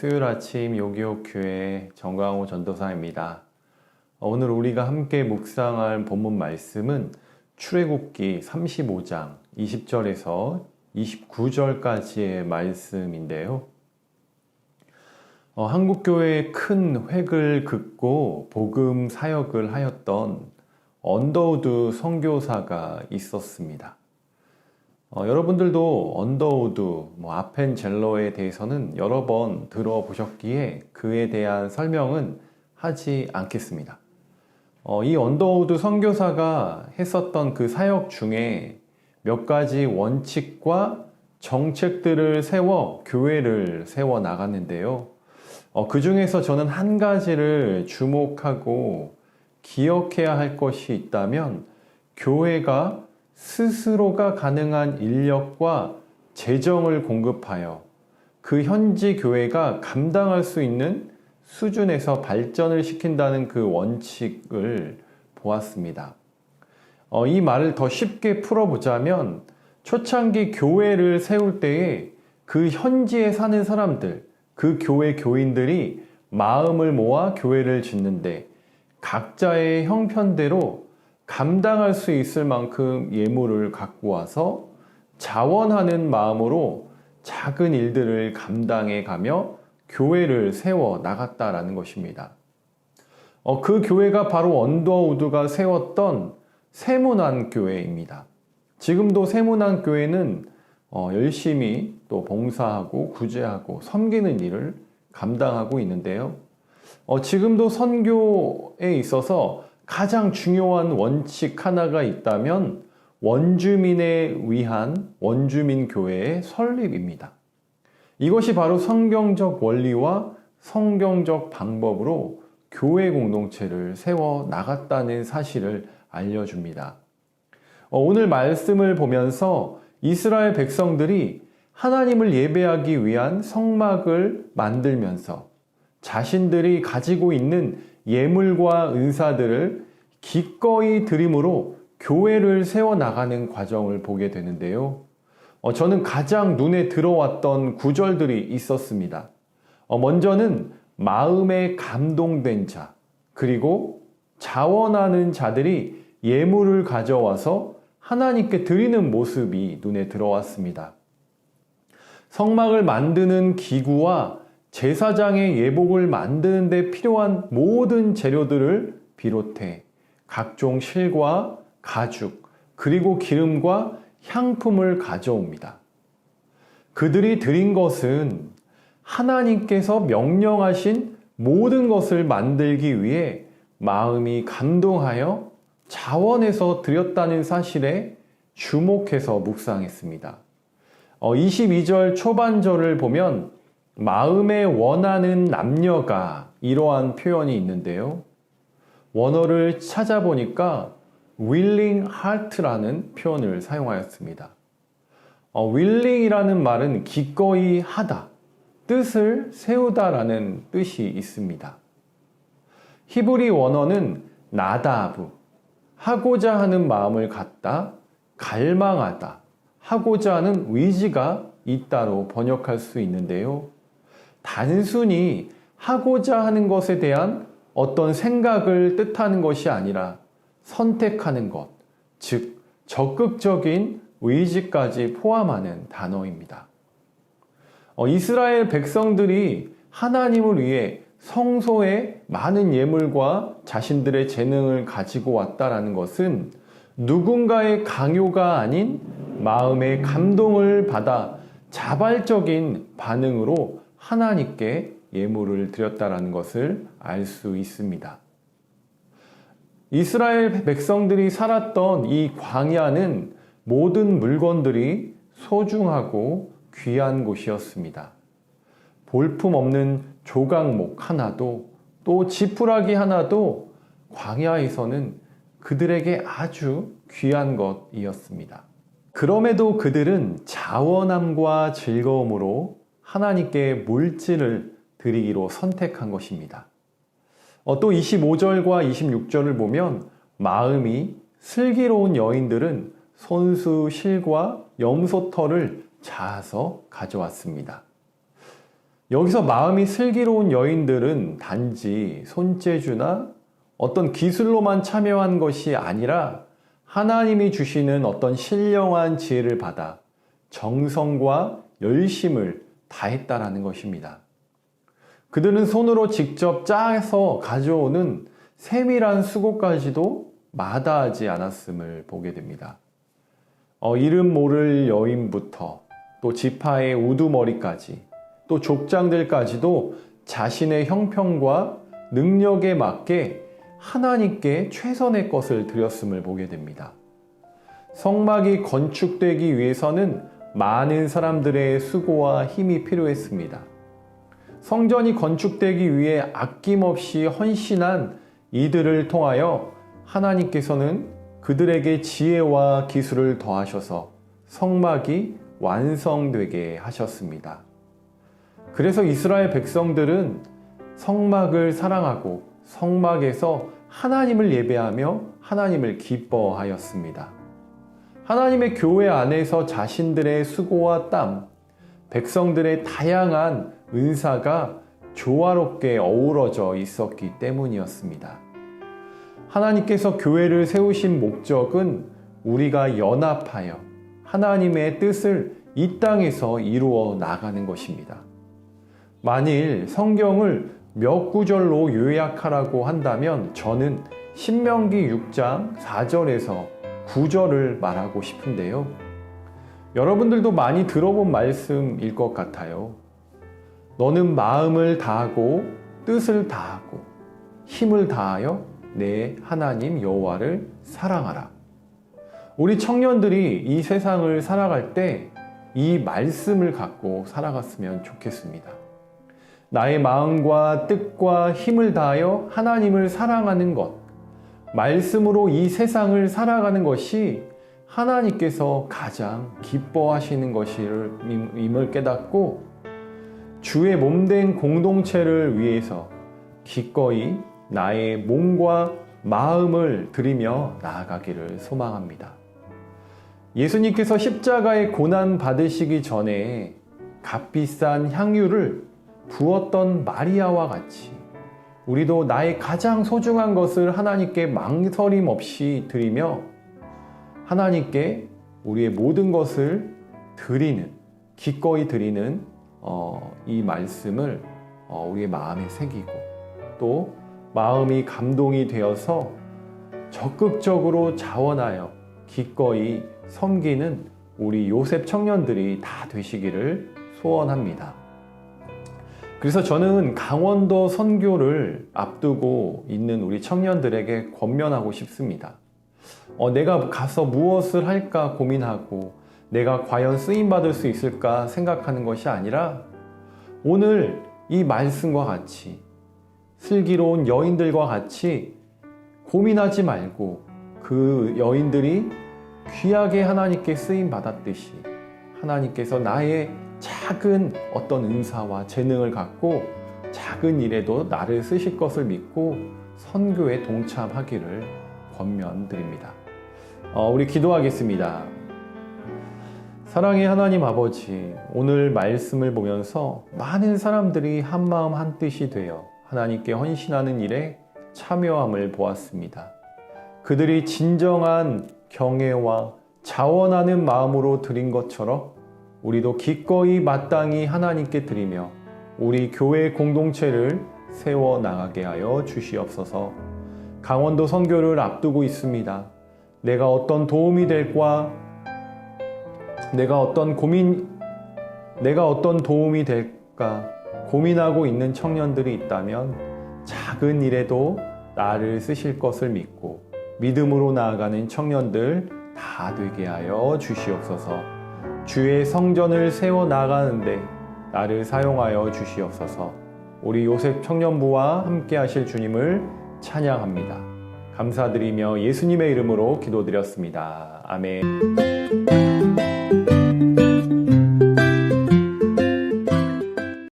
수요일 아침 요기요 교회 정광호 전도사입니다. 오늘 우리가 함께 묵상할 본문 말씀은 출애굽기 35장 20절에서 29절까지의 말씀인데요. 어, 한국 교회에 큰 획을 긋고 복음 사역을 하였던 언더우드 선교사가 있었습니다. 어, 여러분들도 언더우드, 뭐 아펜젤러에 대해서는 여러 번 들어보셨기에 그에 대한 설명은 하지 않겠습니다. 어, 이 언더우드 선교사가 했었던 그 사역 중에 몇 가지 원칙과 정책들을 세워 교회를 세워 나갔는데요. 어, 그 중에서 저는 한 가지를 주목하고 기억해야 할 것이 있다면 교회가 스스로가 가능한 인력과 재정을 공급하여 그 현지 교회가 감당할 수 있는 수준에서 발전을 시킨다는 그 원칙을 보았습니다. 어, 이 말을 더 쉽게 풀어보자면 초창기 교회를 세울 때에 그 현지에 사는 사람들, 그 교회 교인들이 마음을 모아 교회를 짓는데 각자의 형편대로 감당할 수 있을 만큼 예물을 갖고 와서 자원하는 마음으로 작은 일들을 감당해 가며 교회를 세워 나갔다라는 것입니다. 어, 그 교회가 바로 언더우드가 세웠던 세문안 교회입니다. 지금도 세문안 교회는 어, 열심히 또 봉사하고 구제하고 섬기는 일을 감당하고 있는데요. 어, 지금도 선교에 있어서 가장 중요한 원칙 하나가 있다면 원주민에 위한 원주민 교회의 설립입니다. 이것이 바로 성경적 원리와 성경적 방법으로 교회 공동체를 세워 나갔다는 사실을 알려줍니다. 어, 오늘 말씀을 보면서 이스라엘 백성들이 하나님을 예배하기 위한 성막을 만들면서 자신들이 가지고 있는 예물과 은사들을 기꺼이 드림으로 교회를 세워나가는 과정을 보게 되는데요. 어, 저는 가장 눈에 들어왔던 구절들이 있었습니다. 어, 먼저는 마음에 감동된 자, 그리고 자원하는 자들이 예물을 가져와서 하나님께 드리는 모습이 눈에 들어왔습니다. 성막을 만드는 기구와 제사장의 예복을 만드는 데 필요한 모든 재료들을 비롯해 각종 실과 가죽, 그리고 기름과 향품을 가져옵니다. 그들이 드린 것은 하나님께서 명령하신 모든 것을 만들기 위해 마음이 감동하여 자원해서 드렸다는 사실에 주목해서 묵상했습니다. 22절 어, 초반절을 보면 마음에 원하는 남녀가 이러한 표현이 있는데요. 원어를 찾아보니까 willing heart라는 표현을 사용하였습니다. 어, willing이라는 말은 기꺼이 하다, 뜻을 세우다라는 뜻이 있습니다. 히브리 원어는 나다부, 하고자 하는 마음을 갖다, 갈망하다, 하고자 하는 의지가 있다로 번역할 수 있는데요. 단순히 하고자 하는 것에 대한 어떤 생각을 뜻하는 것이 아니라 선택하는 것, 즉, 적극적인 의지까지 포함하는 단어입니다. 어, 이스라엘 백성들이 하나님을 위해 성소에 많은 예물과 자신들의 재능을 가지고 왔다라는 것은 누군가의 강요가 아닌 마음의 감동을 받아 자발적인 반응으로 하나님께 예물을 드렸다라는 것을 알 수 있습니다. 이스라엘 백성들이 살았던 이 광야는 모든 물건들이 소중하고 귀한 곳이었습니다. 볼품 없는 조각목 하나도 또 지푸라기 하나도 광야에서는 그들에게 아주 귀한 것이었습니다. 그럼에도 그들은 자원함과 즐거움으로 하나님께 물질을 드리기로 선택한 것입니다. 어, 또 25절과 26절을 보면 마음이 슬기로운 여인들은 손수 실과 염소털을 자아서 가져왔습니다. 여기서 마음이 슬기로운 여인들은 단지 손재주나 어떤 기술로만 참여한 것이 아니라 하나님이 주시는 어떤 신령한 지혜를 받아 정성과 열심을 다했다라는 것입니다. 그들은 손으로 직접 짜서 가져오는 세밀한 수고까지도 마다하지 않았음을 보게 됩니다. 어, 이름 모를 여인부터 또 지파의 우두머리까지 또 족장들까지도 자신의 형편과 능력에 맞게 하나님께 최선의 것을 드렸음을 보게 됩니다. 성막이 건축되기 위해서는 많은 사람들의 수고와 힘이 필요했습니다. 성전이 건축되기 위해 아낌없이 헌신한 이들을 통하여 하나님께서는 그들에게 지혜와 기술을 더하셔서 성막이 완성되게 하셨습니다. 그래서 이스라엘 백성들은 성막을 사랑하고 성막에서 하나님을 예배하며 하나님을 기뻐하였습니다. 하나님의 교회 안에서 자신들의 수고와 땀, 백성들의 다양한 은사가 조화롭게 어우러져 있었기 때문이었습니다. 하나님께서 교회를 세우신 목적은 우리가 연합하여 하나님의 뜻을 이 땅에서 이루어 나가는 것입니다. 만일 성경을 몇 구절로 요약하라고 한다면 저는 신명기 6장 4절에서 9절을 말하고 싶은데요. 여러분들도 많이 들어본 말씀일 것 같아요. 너는 마음을 다하고 뜻을 다하고 힘을 다하여 내 하나님 여호와를 사랑하라. 우리 청년들이 이 세상을 살아갈 때 이 말씀을 갖고 살아갔으면 좋겠습니다. 나의 마음과 뜻과 힘을 다하여 하나님을 사랑하는 것, 말씀으로 이 세상을 살아가는 것이 하나님께서 가장 기뻐하시는 것임을 깨닫고 주의 몸된 공동체를 위해서 기꺼이 나의 몸과 마음을 드리며 나아가기를 소망합니다. 예수님께서 십자가의 고난 받으시기 전에 값비싼 향유를 부었던 마리아와 같이 우리도 나의 가장 소중한 것을 하나님께 망설임 없이 드리며 하나님께 우리의 모든 것을 드리는 기꺼이 드리는 어, 이 말씀을 어, 우리의 마음에 새기고 또 마음이 감동이 되어서 적극적으로 자원하여 기꺼이 섬기는 우리 요셉 청년들이 다 되시기를 소원합니다. 그래서 저는 강원도 선교를 앞두고 있는 우리 청년들에게 권면하고 싶습니다. 어, 내가 가서 무엇을 할까 고민하고 내가 과연 쓰임받을 수 있을까 생각하는 것이 아니라 오늘 이 말씀과 같이 슬기로운 여인들과 같이 고민하지 말고 그 여인들이 귀하게 하나님께 쓰임 받았듯이 하나님께서 나의 작은 어떤 은사와 재능을 갖고 작은 일에도 나를 쓰실 것을 믿고 선교에 동참하기를 권면드립니다. 어, 우리 기도하겠습니다. 사랑의 하나님 아버지, 오늘 말씀을 보면서 많은 사람들이 한 마음 한 뜻이 되어 하나님께 헌신하는 일에 참여함을 보았습니다. 그들이 진정한 경애와 자원하는 마음으로 드린 것처럼 우리도 기꺼이 마땅히 하나님께 드리며 우리 교회 공동체를 세워 나가게 하여 주시옵소서. 강원도 선교를 앞두고 있습니다. 내가 어떤 도움이 될까? 내가 어떤 고민, 내가 어떤 도움이 될까? 고민하고 있는 청년들이 있다면 작은 일에도 나를 쓰실 것을 믿고 믿음으로 나아가는 청년들 다 되게 하여 주시옵소서. 주의 성전을 세워 나가는데 나를 사용하여 주시옵소서. 우리 요셉 청년부와 함께 하실 주님을 찬양합니다. 감사드리며 예수님의 이름으로 기도드렸습니다. 아멘.